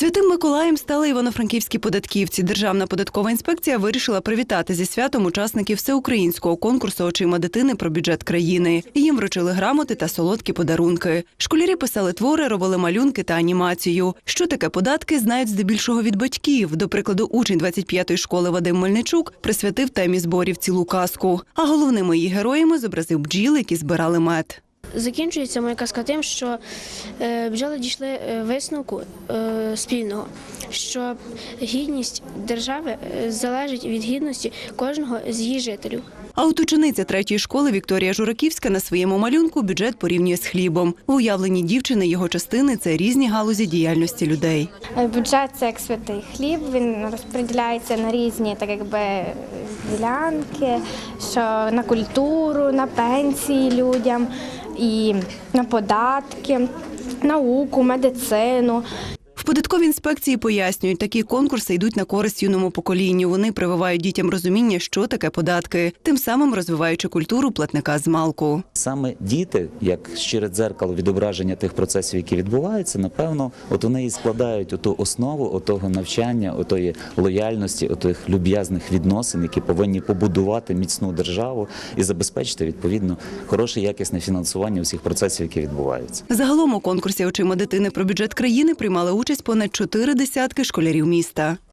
Святим Миколаєм стали івано-франківські податківці. Державна податкова інспекція вирішила привітати зі святом учасників всеукраїнського конкурсу очима дитини про бюджет країни. Їм вручили грамоти та солодкі подарунки. Школярі писали твори, робили малюнки та анімацію. Що таке податки, знають здебільшого від батьків. До прикладу, учень 25-ї школи Вадим Мельничук присвятив темі зборів цілу казку. А головними її героями зобразив бджіл, які збирали мед. Закінчується моя казка тим, що е, бджоли дійшли е, висновку е, спільного, що гідність держави залежить від гідності кожного з її жителів. А от учениця третьої школи Вікторія Жураківська на своєму малюнку бюджет порівнює з хлібом. У уявленні дівчини його частини це різні галузі діяльності людей. Бюджет це як святий хліб. Він розподіляється на різні так якби ділянки, що на культуру, на пенсії людям і на податки, науку, медицину. В податковій інспекції пояснюють, такі конкурси йдуть на користь юному поколінню. Вони прививають дітям розуміння, що таке податки, тим самим розвиваючи культуру платника з малку. Саме діти, як щире дзеркало відображення тих процесів, які відбуваються, напевно, от вони і складають оту основу отого навчання, отої лояльності, отих люб'язних відносин, які повинні побудувати міцну державу і забезпечити відповідно хороше якісне фінансування усіх процесів, які відбуваються. Загалом у конкурсі очима дитини про бюджет країни приймали понад чотири десятки школярів міста.